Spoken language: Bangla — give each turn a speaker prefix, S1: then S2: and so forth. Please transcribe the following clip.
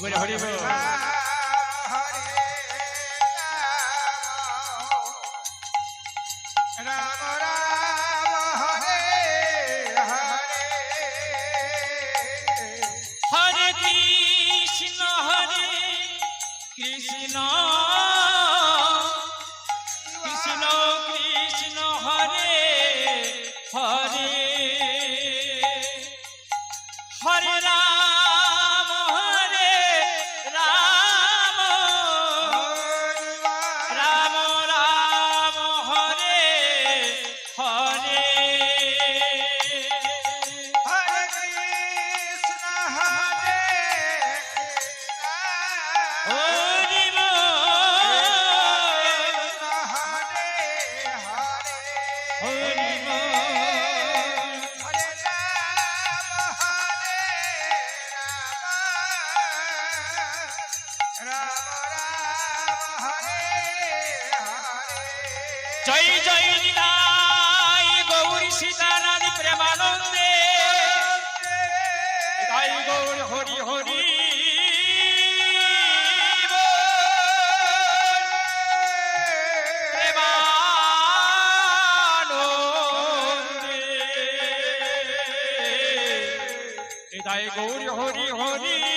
S1: হরে
S2: হরি বল। হরি বল।
S1: রাম রাম হরে হরে।
S2: হরে কৃষ্ণ হরে কৃষ্ণ। কৃষ্ণ কৃষ্ণ হরে হরে। হরে রাম। জয় জয় নিতাই গৌরী সীতানাথ প্রেমানন্দে। তাই গৌর হরি হরি তাই গৌর হরি হরি